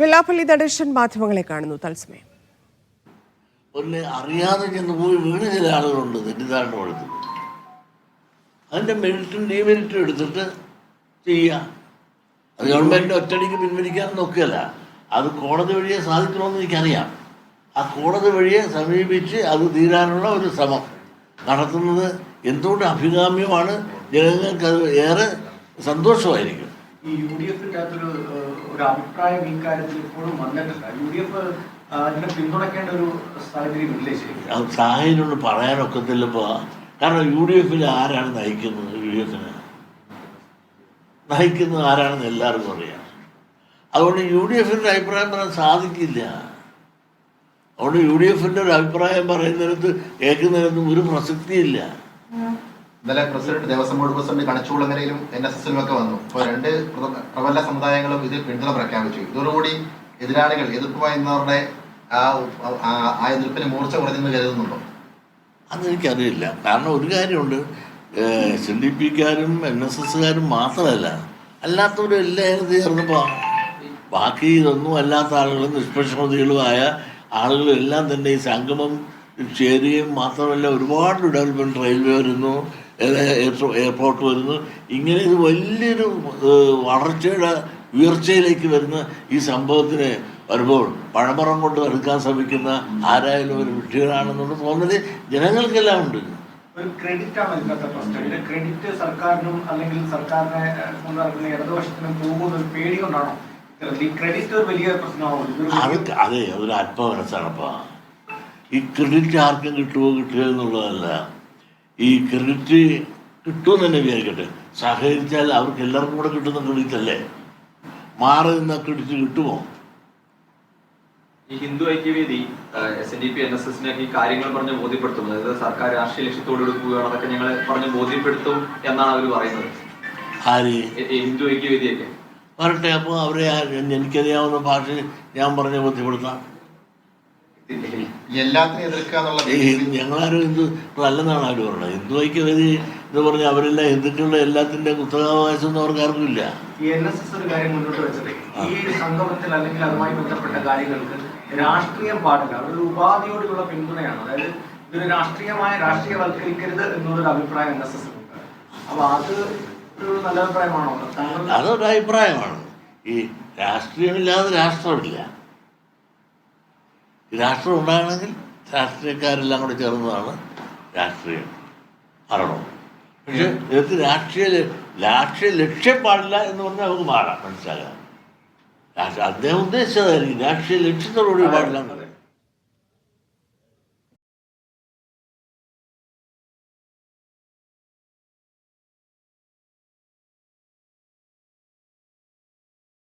വെള്ളാപ്പള്ളി നടേശൻ മാധ്യമങ്ങളെ കാണുന്നു. തത്സമയം. ഒരു അറിയാതെ ചെന്ന് പോയി വീണ് ചില ആളുകളുണ്ട് തെറ്റിദ്ധാരണ കൊടുത്തത് അതിന്റെ മെറിറ്റും ഡീമെറിറ്റും എടുത്തിട്ട് ചെയ്യുക അത് ഗവൺമെന്റ് ഒറ്റടിക്ക് പിൻവലിക്കാൻ നോക്കുകയല്ല. അത് കോടതി വഴിയെ സാധിക്കണമെന്ന് എനിക്കറിയാം. ആ കോടതി വഴിയെ സമീപിച്ച് അത് തീരാനുള്ള ഒരു ശ്രമം നടത്തുന്നത് എന്തുകൊണ്ട് അഭികാമ്യമാണ്? ജനങ്ങൾക്ക് അത് ഏറെ സന്തോഷമായിരിക്കും. ഈ യു ഡി എഫിന്റെ അകത്തൊരു ഏഹ്, ഒരു അഭിപ്രായം ഈ കാര്യത്തിൽ ഇപ്പോഴും വന്നിട്ടില്ല യു ഡി എഫ് അതിനെ പിന്തുണയ്ക്കേണ്ട ഒരു സാഹചര്യം ഇല്ലേ ശരിക്കും? അത് സാഹചര്യം പറയാനൊക്കത്തില്ല കാരണം യു ഡി എഫിൽ ആരാണ് നയിക്കുന്നത്? യു ഡി എഫിന് നയിക്കുന്നത് ആരാണെന്ന് എല്ലാവർക്കും അറിയാം. അതുകൊണ്ട് യു ഡി എഫിന്റെ അഭിപ്രായം പറയാൻ സാധിക്കില്ല. അതുകൊണ്ട് യു ഡി എഫിന്റെ ഒരു അഭിപ്രായം പറയുന്നിടത്ത് കേൾക്കുന്നിടത്തും ഒരു പ്രസക്തിയില്ല. ഇന്നലെ പ്രസിഡന്റ് ദേവസ്വം ബോർഡ് പ്രസിഡന്റ് കണിച്ചുകുളങ്ങരയിലും എൻ എസ് എസിലും ഒക്കെ വന്നു. അപ്പോൾ രണ്ട് പ്രബ- പ്രബല സമുദായങ്ങളും ഇതിൽ പിന്തുണ പ്രഖ്യാപിച്ചു. ഇതോടുകൂടി എതിരാളികൾ എതിർപ്പുമായി വായുന്നവരുടെ ആ എതിർപ്പിന് മൂർച്ച കുറഞ്ഞെന്ന് കരുതുന്നുണ്ടോ? അത് എനിക്കറിയില്ല കാരണം ഒരു കാര്യമുണ്ട്. എസ് എൻ ഡി പിക്കാരും എൻ എസ് എസ്സുകാരും മാത്രമല്ല അല്ലാത്തവരും എല്ലാം ചേർന്നപ്പോൾ ബാക്കി ഇതൊന്നും അല്ലാത്ത ആളുകളും നിഷ്പക്ഷമതികളുമായ ആളുകളും എല്ലാം തന്നെ ഈ സംഗമം ചേരുകയും മാത്രമല്ല ഒരുപാട് ഡെവലപ്മെന്റ് റെയിൽവേ വരുന്നു. എയർപോർട്ട് വരുന്നു. ഇങ്ങനെ ഇത് വലിയൊരു വളർച്ചയുടെ ഉയർച്ചയിലേക്ക് വരുന്ന ഈ സംഭവത്തിന് വരുമ്പോൾ പഴമറം കൊണ്ട് എടുക്കാൻ ശ്രമിക്കുന്ന ആരായാലും ഒരു വിഡ്ഢികളാണെന്നുള്ള തോന്നൽ ജനങ്ങൾക്കെല്ലാം ഉണ്ട്. ഒരു ക്രെഡിറ്റ് ആണ് ഇന്നത്തെ പ്രശ്നം. ഇതിന്റെ ക്രെഡിറ്റ് സർക്കാരിനും അല്ലെങ്കിൽ സർക്കാരിനെ ഇടതുപക്ഷത്തിനും പോകുന്ന ഒരു പേടി കൊണ്ടാണോ? ഈ ക്രെഡിറ്റ് ഒരു വലിയ അത് അതൊരു അല്പമനസ്സാണപ്പാ ഈ ക്രെഡിറ്റ് ആർക്കും കിട്ടുമോ കിട്ടുക എന്നുള്ളതല്ല. ഈ ക്രെഡിറ്റ് കിട്ടുമെന്ന് തന്നെ വിചാരിക്കട്ടെ. സഹകരിച്ചാൽ അവർക്ക് എല്ലാവർക്കും കൂടെ കിട്ടുന്ന ക്രെഡിറ്റ് അല്ലേ? മാറി നിന്ന ക്രെഡിറ്റ് കിട്ടുമോ? ഈ Hindu Aikyavedi S N D P N S എസിനൊക്കെ ഈ കാര്യങ്ങൾ പറഞ്ഞ് ബോധ്യപ്പെടുത്തും അതായത് സർക്കാർ രാഷ്ട്രീയ ലക്ഷ്യത്തോട് എടുക്കുകയാണ് അതൊക്കെ ഞങ്ങൾ പറഞ്ഞ് ബോധ്യപ്പെടുത്തും എന്നാണ് അവർ പറയുന്നത്. ആര്? ഹിന്ദു ഐക്യവേദിയൊക്കെ. വരട്ടെ അപ്പോൾ അവരെ എനിക്കറിയാവുന്ന ഭാഷ ഞാൻ പറഞ്ഞ് ബോധ്യപ്പെടുത്താം. എല്ലാത്തിനും എതിർക്കുക എന്നുള്ള ഈ ഹിന്ദു- ഞങ്ങളാരും ഹിന്ദു നല്ലതാണ് അവർ പറഞ്ഞത് ഹിന്ദു ഐക്യവേദി എന്ന് പറഞ്ഞാൽ അവരെല്ലാം ഹിന്ദുക്കളുടെ എല്ലാത്തിന്റെ കുത്തകാവകാശം ഒന്നും അവർക്ക് ആർക്കുമില്ല ഈ എൻ എസ് എസ് ഒരു കാര്യം മുന്നോട്ട് വെച്ചത് ഈ സംഗമത്തിൽ അല്ലെങ്കിൽ അതുമായി ബന്ധപ്പെട്ട കാര്യങ്ങൾക്ക് രാഷ്ട്രീയം പാടില്ല. അതൊരു ഉപാധിയോടുള്ള പിന്തുണയാണ്. അതായത് ഇതൊരു രാഷ്ട്രീയമായ രാഷ്ട്രീയവൽക്കരിക്കരുത് എന്നുള്ളൊരു അഭിപ്രായം എൻ എസ് എസ് അപ്പൊ അത് ഒരു നല്ല അഭിപ്രായമാണോ അതൊരു അഭിപ്രായമാണ് ഈ രാഷ്ട്രീയമില്ലാതെ രാഷ്ട്രമില്ല. രാഷ്ട്രം ഉണ്ടാകണമെങ്കിൽ രാഷ്ട്രീയക്കാരെല്ലാം കൂടെ ചേർന്നതാണ് രാഷ്ട്രീയം. അറിയണം പക്ഷെ ഇതിനകത്ത് രാഷ്ട്രീയ രാഷ്ട്രീയ ലക്ഷ്യം പാടില്ല എന്ന് പറഞ്ഞാൽ നമുക്ക് മാറാം. മനസ്സിലാകാം രാഷ്ട്രീയ അദ്ദേഹം ഉദ്ദേശിച്ചതായിരിക്കും രാഷ്ട്രീയ ലക്ഷ്യത്തോടുകൂടി പാടില്ല.